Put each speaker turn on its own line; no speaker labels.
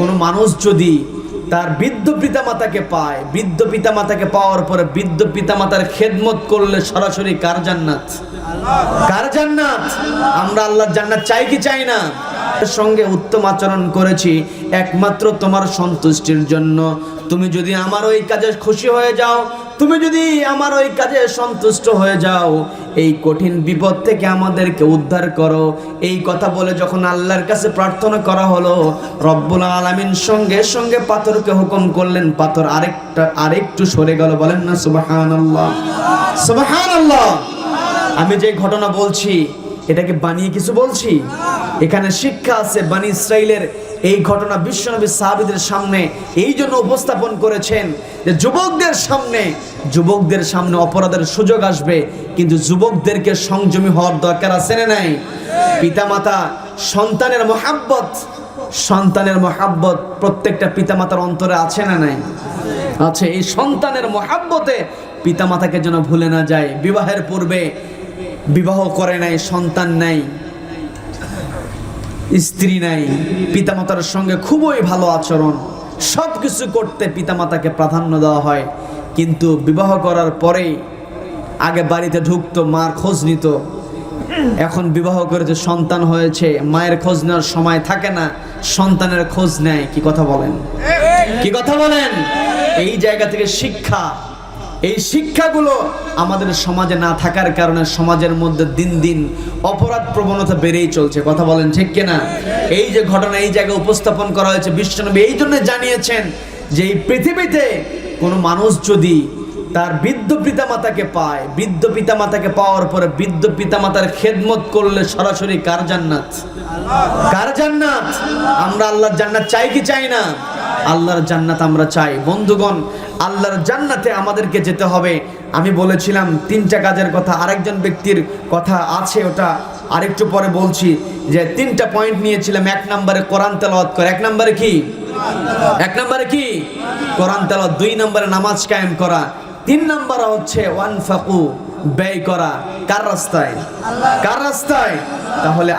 কোনো মানুষ যদি তার বৃদ্ধ পিতামাতাকে পায়, বৃদ্ধ পিতামাতাকে পাওয়ার পরে বৃদ্ধ পিতামাতার খেদমত করলে সরাসরি কার জান্নাত? কার জান্নাত? আমরা আল্লাহর জান্নাত চাই কি চাই না? সঙ্গে উত্তম আচরণ করেছি, একমাত্র তোমার সন্তুষ্টির জন্য। তুমি যদি আমার ওই কাজে খুশি হয়ে যাও তুমি যদি আমার ওই কাজে সন্তুষ্ট হয়ে যাও, এই কঠিন বিপদ থেকে আমাদেরকে উদ্ধার করো। এই কথা বলে যখন আল্লাহর কাছে প্রার্থনা করা হলো, রব্বুল আলমিন সঙ্গে সঙ্গে পাথরকে হুকুম করলেন, পাথর আরেকটা, আরেকটু সরে গেল। বলেন না সুবাহান আল্লাহ সুবাহান আল্লাহ আমি যে ঘটনা বলছি এটাকে বানিয়ে কিছু বলছি? এখানে শিক্ষা আছে বানি ইসরাইলের এই ঘটনা বিশ্বনবী সাহাবিদের সামনে এই জন্য উপস্থাপন করেছেন যে যুবকদের সামনে যুবকদের সামনে অপরাধের সুযোগ আসবে, কিন্তু যুবকদেরকে সংযমী হওয়ার দরকার আছে না নাই? পিতামাতা, সন্তানের মহাব্বত সন্তানের মহাব্বত প্রত্যেকটা পিতামাতার অন্তরে আছে না নাই? আছে, এই সন্তানের মহাব্বতে পিতামাতাকে যেন ভুলে না যায়। বিবাহের পূর্বে বিবাহ করে নাই, সন্তান নাই, স্ত্রী নাই, পিতামাতার সঙ্গে খুবই ভালো আচরণ সব কিছু করতে পিতামাতাকে প্রাধান্য দেওয়া হয়। কিন্তু বিবাহ করার পরে আগে বাড়িতে ঢুকতো, মার খোঁজ নিত। এখন বিবাহ করে যে সন্তান হয়েছে, মায়ের খোঁজ নেওয়ার সময় থাকে না, সন্তানের খোঁজ নেয়, কি কথা বলেন? কি কথা বলেন? এই জায়গা থেকে শিক্ষা এই শিক্ষাগুলো আমাদের সমাজে না থাকার কারণে সমাজের মধ্যে দিন দিন অপরাধ প্রবণতা বেড়েই চলছে। কথা বলেন ঠিক কিনা? এই যে ঘটনা এই জায়গায় উপস্থাপন করা হয়েছে, বিশ্বনবী এই জন্য জানিয়েছেন যে এই পৃথিবীতে কোনো মানুষ যদি তার বৃদ্ধ পিতামাতাকে পায়, বৃদ্ধ পিতামাতাকে পাওয়ার পরে বৃদ্ধ পিতামাতার খেদমত করলে সরাসরি কার জান্নাত? কার জান্নাত? আমরা আল্লাহর জান্নাত চাই কি চাই না? আল্লাহর জান্নাত আমরা চাই। বন্ধুগণ, আল্লাহর জান্নাতে আমাদেরকে যেতে হবে। আমি বলেছিলাম, তিনটা কাজের কথা, আরেকজন ব্যক্তির কথা আছে ওটা। আরেকটু পরে বলছি যে, তিনটা পয়েন্ট নিয়েছিলাম, এক নম্বরে কোরআন তেলাওয়াত করে। এক নম্বরে কি? এক নম্বরে কি? কোরআন তেলাওয়াত। দুই নম্বরে নামাজ কায়েম করা। তিন নম্বর হচ্ছে ওয়ান ফাকু ব্যয় করা। কার রাস্তায়? কার রাস্তায়? তাহলে